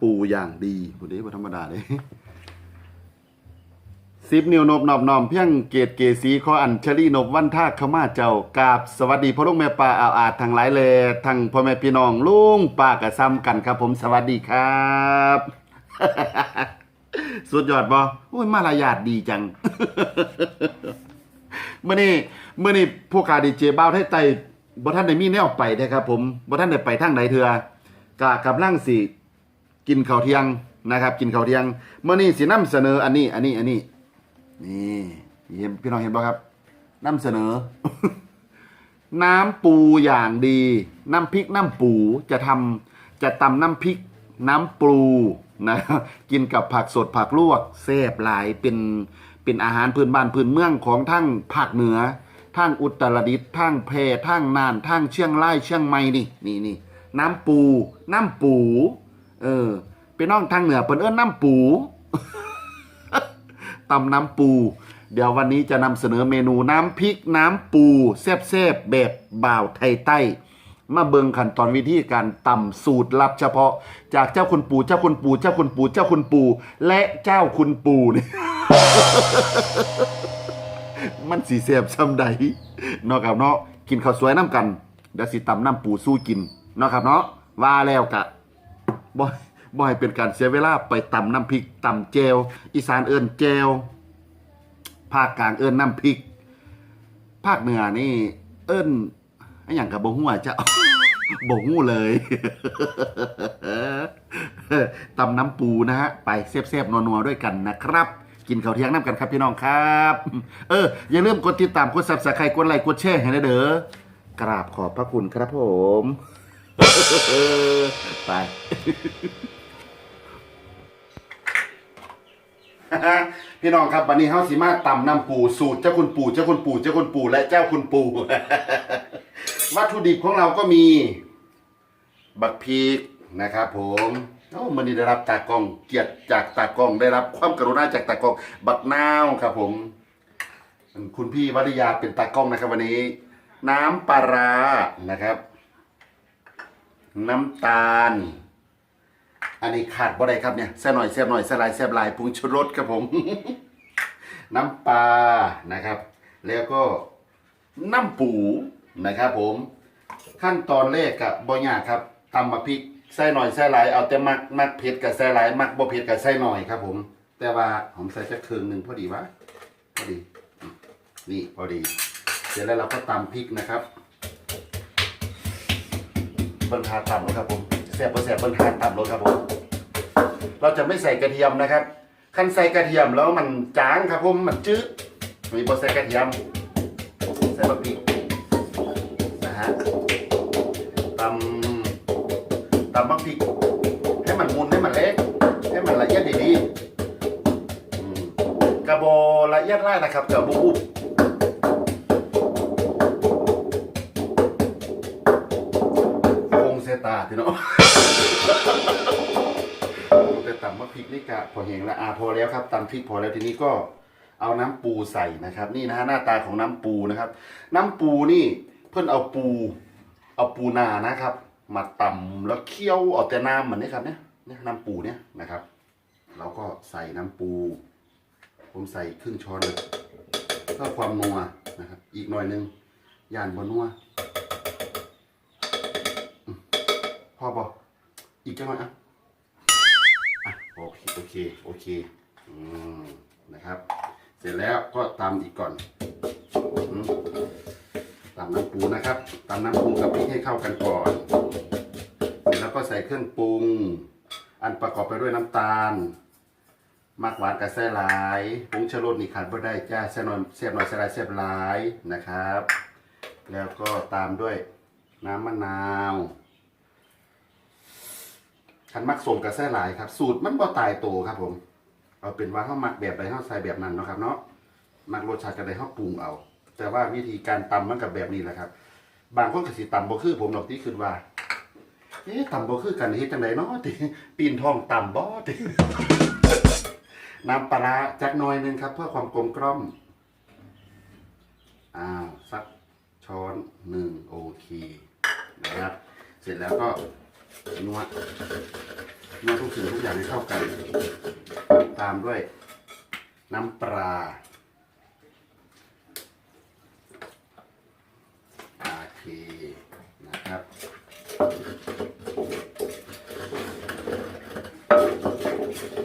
ปูอย่างดีบุนี้บ่ธรรมดาเลยสิบนิ้วนบนอบนอมเพียงเกตเกสีขออัญชลีนบวันท่าขม่าเจ้ากาบสวัสดีพ่อลุงแม่ป้าอาอาจทั้งหลายเลยทั้งพ่อแม่พี่น้องลุงป้ากระซ้ำกันครับผมสวัสดีครับ สุดยอดบ่โอ้ยมารยาทดีจังเมื่อนี้เมื่อนี้พวกกาดีเจบ้าวไทยไตบ่ท่านได้มีแนวไปเด้อครับผมบ่ท่านได้ไปทางใดเถื่อกะกับลังสิ กินข้าวเที่ยงนะครับ กินข้าวเที่ยงเมื่อนี้สินํเสนออันนี้ อันนี้อันนี้นี่เห็นพี่น้องเห็นบ่ครับ นํเสนอ น้ำปูอย่างดี น้ำพริกน้ำปูจะทำจะตำน้ำพริก น้ำปูนะกินกับผักสดผักลวกแซ่บหลายเป็นเป็นอาหารพื้นบ้านพื้นเมืองของทั้งภาคเหนือทั้งอุตรดิตถ์ทั้งแพร่ทั้งน่านทั้งเชียงรายเชียงใหม่นี่นี่นี่น้ำปู น้ำปู เออเป็นน้องทางเหนือเปิ้นเอิ้นน้ำปูตำน้ำปู เดี๋ยววันนี้จะนำเสนอเมนูน้ำพริกน้ำปูแซ่บๆแบบบ่าวไทยใต้ มาเบิงขั้นตอนวิธีการตำสูตรลับเฉพาะ จากเจ้าคุณปู่เจ้าคุณปู่เจ้าคุณปู่เจ้าคุณปู่และเจ้าคุณปู่นี่มันสีเสียบซ้ำใดเนาะครับเนาะกินข้าวสวยน้ำกันเดี๋ยวสิตำน้ำปูสู้กินเนาะครับเนาะว่าแล้วกะ บ่บ่ให้เป็นการเสียเวลาไปตำน้ำพริกตำแจวอีสานเอิ้นแจวภาคกลางเอิ้นน้ำพริก ภาคเหนือนี่ เอิ้นอย่างกับบ่ฮู้อะบ่ฮู้เลยตำน้ำปูนะฮะ ไปแซ่บๆนัวๆด้วยกันนะครับ กินข้าวเที่ยงน้ำกันครับพี่น้องครับ เออ อย่าลืมกดติดตามกด Subscribe กดไลค์กดแชร์ให้นะเด้อกราบขอบพระคุณครับผม ไป พี่น้องครับวันนี้เฮาสิมาตำน้ำปูสูตรเจ้าคุณปู่เจ้าคุณปู่เจ้าคุณปู่และเจ้าคุณปู่ วัตถุดิบของเราก็มี บักพริกนะครับผมโอ้มันนี้ได้รับตากล้องเกียรติจากตากล้องได้รับความกรุณาจากตากล้อง บักนาวครับผม คุณพี่วริยาเป็นตากล้องนะครับ วันนี้ น้ำปลาร้านะครับ น้ำตาล อันนี้ขาดบ่ได้ครับเนี่ยแซ่บหน่อยแซ่บหน่อยแซ่บลายแซ่บลายปรุงชูรสครับผม น้ำปลานะครับ แล้วก็น้ำปูนะครับผม ขั้นตอนแรกกับบ่ยากครับตำมะพริกใส่หน่อยใส่หลายเอาแต่มักมักเผ็ดกับใส่หลายมักบ่เผ็ดกับใส่หน่อยครับผม แต่ว่าผมใส่จักครึ่งหนึ่งพอดีวะพอดี นี่พอดี เสร็จแล้วเราก็ตำพริกนะครับ เบิ้ลทาต่ำรถครับผมแสบบ่แสบเบิ้ลทาต่ำรถครับผม เราจะไม่ใส่กระเทียมนะครับคันใส่กระเทียมแล้วมันจางครับผมมันจืดมีบ่ใส่กระเทียมใส่บะพริกนะฮะตำตำบะพริกให้มันมุนให้มันเล็กให้มันละเอียดดีๆกระโบละเอียดไล่นะครับกระบอุบ พี่น้องแต่ตำมะพริกนี่กะพอเห็นละอาพอแล้วครับตำพริกพอแล้วทีนี้ก็เอาน้ำปูใส่นะครับ นี่นะฮะหน้าตาของน้ำปูนะครับ น้ำปูนี่เพื่อนเอาปู เอาปูนานะครับ มาตำแล้วเคี่ยวเอาแต่น้ำเหมือนนี้ครับเนี่ยเนี่ยน้ำปูเนี่ยนะครับเราก็ใส่น้ำปู ผมใส่ครึ่งช้อนเลยเพื่อความนัวนะครับ อีกหน่อยนึงย่านบนัว พอบอกอีกจังหน่อยอะอะโอเคโอเคโอเคอืมนะครับ เสร็จแล้วก็ตำอีกก่อนอืมตำน้ำปูนะครับตำน้ำปูกับพริกให้เข้ากันก่อน เสร็จแล้วก็ใส่เครื่องปรุง อันประกอบไปด้วยน้ำตาลมักหวานกับแซ่หลายผงชูรสนี่ขาดไม่ได้จ้าแซ่นอยแซ่บหน่อยแซ่หลายแซ่บหลายนะครับ แล้วก็ตามด้วยน้ำมะนาวันมักสมกับแซ่หลายครับ สูตรมันบ่ตายโตครับ ผม เอาเป็นว่าเฮามักแบบใดเฮาใส่แบบนั้นเนาะครับ เนาะมักรสชาติกันใดเฮาปรุงเอา แต่ว่าวิธีการตำมันกับแบบนี้แหละครับ บางคนก็สิตำบ่คือ ผมดอกที่คิดว่าเอ๊ะตำบ่คือกันเฮ็ดจังไดเนาะติปีนท้องตำบ่ติน้ำปลาร้าจักหน่อยหนึงครับ เพื่อความกลมกล่อมอ้าวสักช้อนหนึ่งโอเคนะครับ เสร็จแล้วก็ นวดนวดทุกสิ่งทุกอย่างให้เข้ากัน ตามด้วยน้ำปลาโอเคนะครับ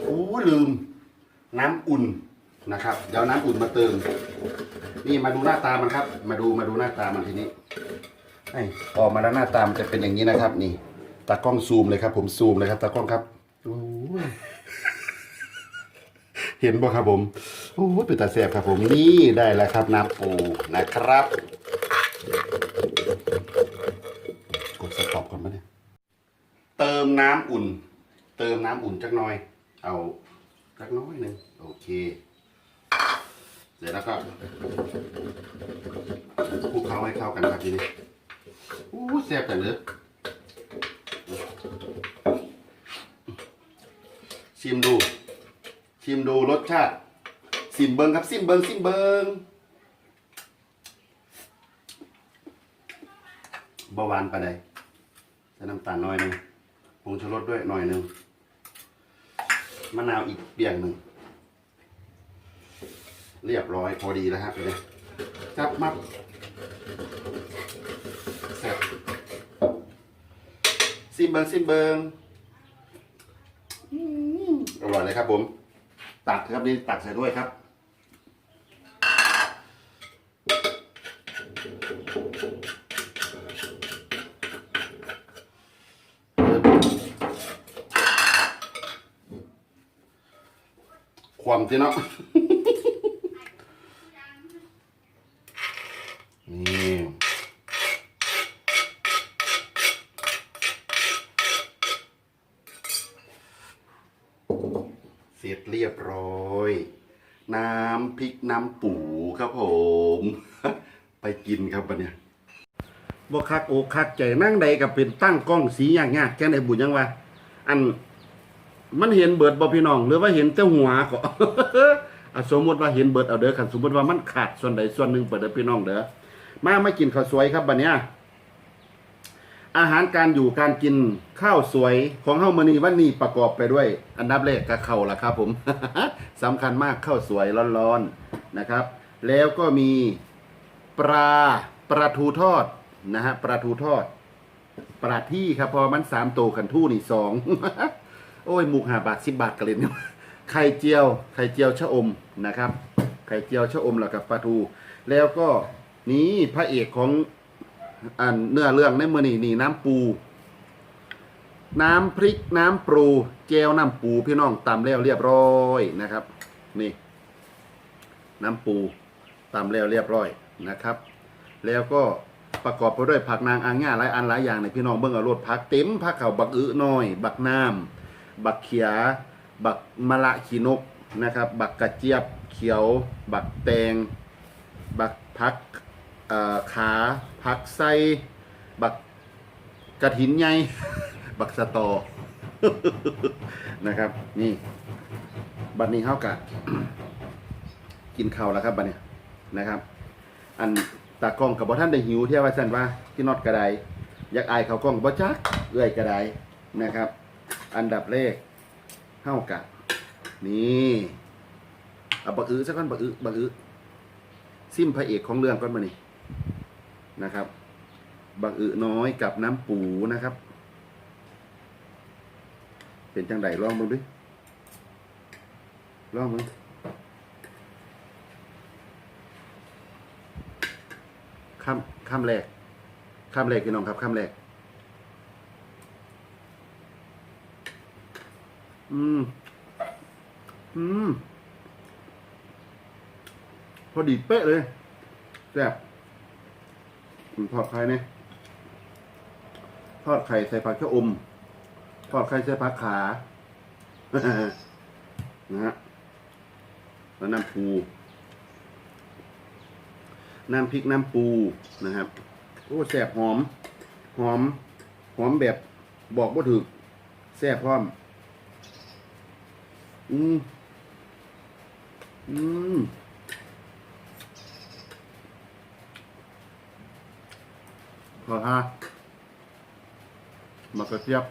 โอ้ลืม น้ำอุ่นนะครับ เดี๋ยวน้ำอุ่นมาเติม นี่มาดูหน้าตามันครับ มาดูมาดูหน้าตามันทีนี้ไอ้ออกมาแล้วหน้าตามันจะเป็นอย่างนี้นะครับ นี่ ตากล้องซูมเลยครับ ผมซูมเลยครับตากล้องครับโอ้ยเห็นบ่ครับผมโอ้ยเป็นตาแสบครับผมนี่ได้แล้วครับน้ำปูนะครับ กดสต็อปก่อนมเนี่ยเติมน้ำอุ่น เติมน้ำอุ่นจักหน่อย เอาจักน้อยหนึ่งโอเค เสร็จแล้วก็คลุกเคล้าให้เข้ากันครับทีนี้อู้แซ่บแต่เนื้อ ชิมดู ชิมดูรสชาติซิมเบิงครับซิมเบิงซิมเบิงเบาหวานไปไหนใส่น้ำตาลหน่อยหนึงผงชูรสด้วยหน่อยหนึ่งมะนาวอีกเปียงหนึ่ง เรียบร้อยพอดีแล้วครับเลยจับมับแซ่บ ซิมเบิงซิมเบิงอืมอร่อยเลยครับผม ตักครับนี่ตักใส่ด้วยครับ ความที่เนาะ นี่เสร็จเรียบร้อย น้ำพริกน้ำปูครับผม ไปกินครับวันเนี้ย บ่คักโอกคักใจนั่งใดกับเป็นตั้งกล้องสีอย่างเงี้ยแค่ไหนบุญยังวะอันมันเห็นเบิดบ่พี่น้อง หรือว่าเห็นแต่หัวก็อะสมมติว่าเห็นเบิดเอาเด้อคันสมมติว่ามันขาดส่วนใดส่วนหนึ่งเปิดเด้อพี่น้องเด้อมาไมากินข้าวสวยครับบัดเนี้ยอาหารการอยู่การกินข้าวสวยของเฮามื้อนี้วันนี้ประกอบไปด้วย อันดับแรกก็ข้าวล่ะครับผมสำคัญมากข้าวสวยร้อนๆนะครับ แล้วก็มีปลาปลาทูทอด นะฮะปลาทูทอดปลาที่ครับพอมันสามโตขันทู่นี่สองโอ้ยหมูหาบาทสิบบาทกันเลยเนี่ยไข่เจียว ไข่เจียวชะอมนะครับ ไข่เจียวชะอมแล้วกับปลาทู แล้วก็นี่พระเอกของอันเนื้อเรื่องในมือนี่นี่น้ำปู น้ำพริกน้ำปรูเจลน้ำปูพี่น้องตำแล้วเรียบร้อยนะครับ นี่ น้ำปูตำแล้วเรียบร้อยนะครับ แล้วก็ ประกอบไปด้วยผักนางอ่างง่าหลายอันหลายอย่างในพี่น้องเบิ่งเอารสผักเต็มผักเขาบักอื้อน้อย บักน้ำบักเขีย บักมะละขีนกนะครับ บักกระเจี๊ยบเขียว บักแตง บักพักเอ่อขาพักไส้บักกระถินใหญ่บักสะตอนะครับ นี่บัดนี้เฮากะกินข้าวแล้วครับบัดนี้นะครับ อัน ตากล้องกับบ่ท่านได้หิวเที่ยวว่าซั่นว่าที่นอดกระไดอยากอายเขากล้องบ่จักเอื้อยกระไดนะครับ อันดับแรกเฮากะนี่เอาบักอื้อซะก่อนบักอื้อบักอื้อซิมพระเอกของเรื่องก่อนมานี่นะครับบักอื้อน้อยกับน้ำปูนะครับ เป็นจังไดลองมึงดิลองมึง ข้ามข้ามแรกข้ามแรกพี่น้องครับข้ามแรก อืม อืม พอดีเป๊ะเลยแซ่บอืมทอดไข่เนี่ยทอดไข่ใส่ผักชะอมทอดไข่ใส่ผักขา นะฮะแล้วน้ำปู น้ำพริกน้ำปูนะครับโอ้แซ่บหอม หอม หอมแบบบอกว่าถึกแซ่บพร้อม อืมอืมพอฮะมากระเทียบ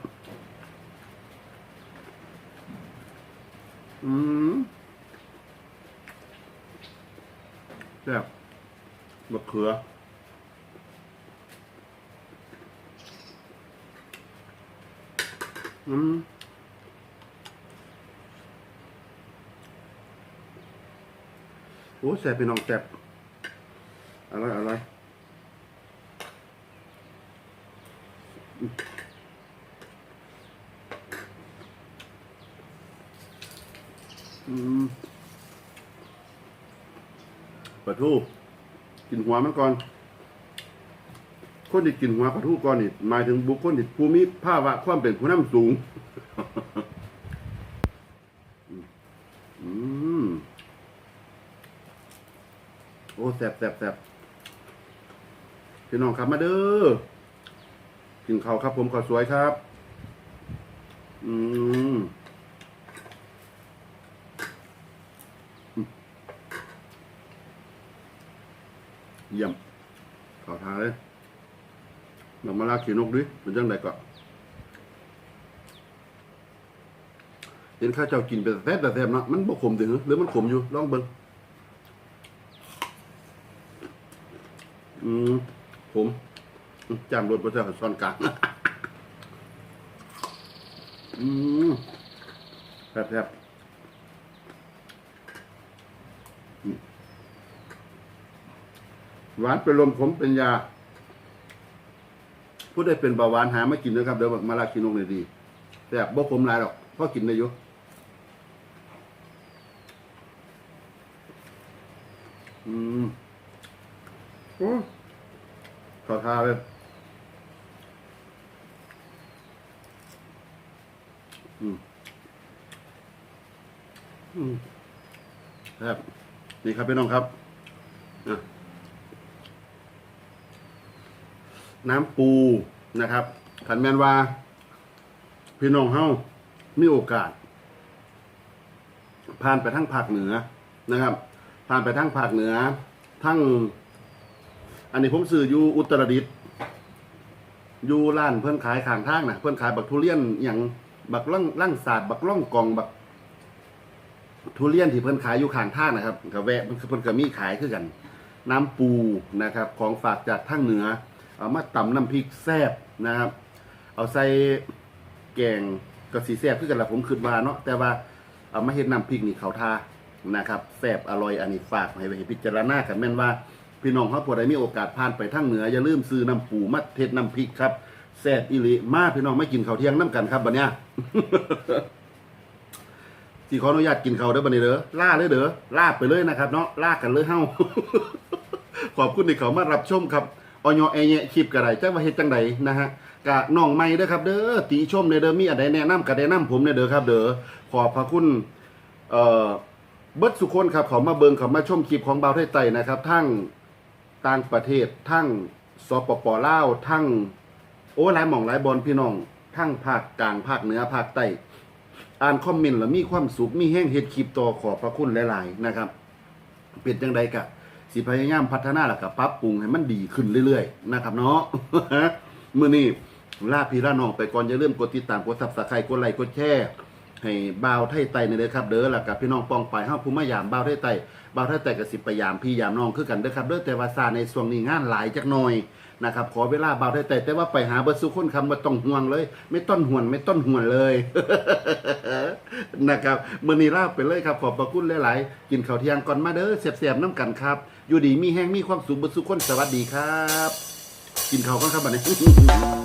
อืมแซ่บ มะเขืออืมโอ้แซ่บพี่น้องแซ่บอะไรอะไรอืมอืมปลาทู กินหัวมันก่อน คนที่กินหัวปลาทูก่อนนี่หมายถึงบุคคลที่ภูมิภาวะความเป็นผู้นำสูง อืมโอ้แสบแสบแสบพี่น้องครับมาเด้อกินข้าวครับผมขาวสวยครับ อืมอืมเยี่ยมขอทานเลยล องมาลากขีนกดิเป็นจังไดก็เห็นข้าเจ้ากินไปแต่แซ่บแต่แซ่บนะมันบ่ขมถึงหรือมันขมอยู่ลองเบิ่งอืมผมจำรถพระเจ้าซ้อนกลางอืมแซ่บแซ่บหวานเป็นลมขมเป็นยา ผู้ได้เป็นเบาหวานหาไม่กินนะครับเดี๋ยวมาลากินนกเลยดีแต่บบ่ขมลายหรอกพราะกินได้อยู่อืมโอ้ขอทาเลยอืมอืมครับนี่ครับพี่น้องครับอะ น้ำปูนะครับขันแมนว่า พี่น้องเฮามีโอกาส ผ่านไปทั้งภาคเหนือนะครับ ผ่านไปทั้งภาคเหนือ ทั้ง อันนี้ผมซื้ออยู่อุตรดิตถ์อยู่ร้านเพื่อนขายข้างทางนะเพื่อนขายบักทุเรียนอย่างบักล่องล่างศาสตร์บักล่องกองบักทุเรียนที่เพื่อนขายอยู่ข้างทางนะครับกับแวะเพื่อนก็มีขายคือกัน น้ำปูนะครับ ของฝากจากทางเหนือ เอามาตำน้ำพริกแซ่บนะครับ เอาใส่แกงกระสีแซ่บคือกันละผมคิดว่าเนาะแต่ว่าเอามาเฮ็ดน้ำพริกนี่เขาทานะครับแซ่บอร่อยอันนี้ฝากให้ไปพิจารณากันแม่นว่า พี่น้องเขาผู้ใดมีโอกาสผ่านไปทางเหนืออย่าลืมซื้อน้ำปูมาเทศน้ำพริกครับแซ่บอีหลีมาพี่น้องไม่กินข้าวเที่ยงน้ำกันครับบัดเนี้ยที่ขออนุญาตกินข้าวเด้อบัดนี้เด้อล่าเลยเด้อล่าไปเลยนะครับเนาะล่ากันเลยเฮ้าขอบคุณที่เขามารับชมครับ ออยแอแยคลิปกระไรจ้าว่าเฮ็ดจังไดนะฮะกะน้องใหม่เด้อครับเด้อตีชมในเด้อมีอะไรแนะนำกะแนะนำผมในเด้อครับ เด้อขอบพระคุณเอ่อเบิดสุคนครับเขามาเบิงเขามาชมคลิปของเบาไทยไตนะครับ ทั้งต่างประเทศทั้งสปปลาวทั้งโอ้หลายหม่องหลายบอลพี่น้องทั้งภาคกลางภาคเหนือภาคใต้อ่านคอมเมนต์แล้วมีความสุขมีแห้งเฮ็ดคลิปต่อขอบพระคุณหลาย ๆ นะครับ เป็นจังไดกะ สิพยายามพัฒนาแล้วก็ปรับปรุงให้มันดีขึ้นเรื่อยๆนะครับเนาะมื้อนี้ลาพี่ลาน้องไปก่อนอย่าลืมกดติดตามกด Subscribe กดไลค์กดแชร์ให้บ่าวไทยไตนี่เด้อครับเด้อแล้วกับพี่น้องปองไปเฮาผู้มายามบ่าวไทยไตบ่าวไทยไตก็สิพยายามพี่ยามน้องคือกันเด้อครับเด้อแต่ว่าซาในช่วงนี้งานหลายจักหน่อยนะครับขอเวลาบ่าวไทยไตแต่ว่าไปหาเบิดสุคนคำว่าต้องห่วงเลย ไม่ต้นห่วงไม่ต้นห่วงเลยนะครับมื้อนี้ลาไปเลยครับขอบพระคุณหลาย ๆ กินข้าวเที่ยงก่อนมาเด้อเสียบๆน้ำกันครับ อยู่ดีมีแห้งมีความสุขเบิดสุขคนสวัสดีครับ กินข้าวกันครับบัดนี้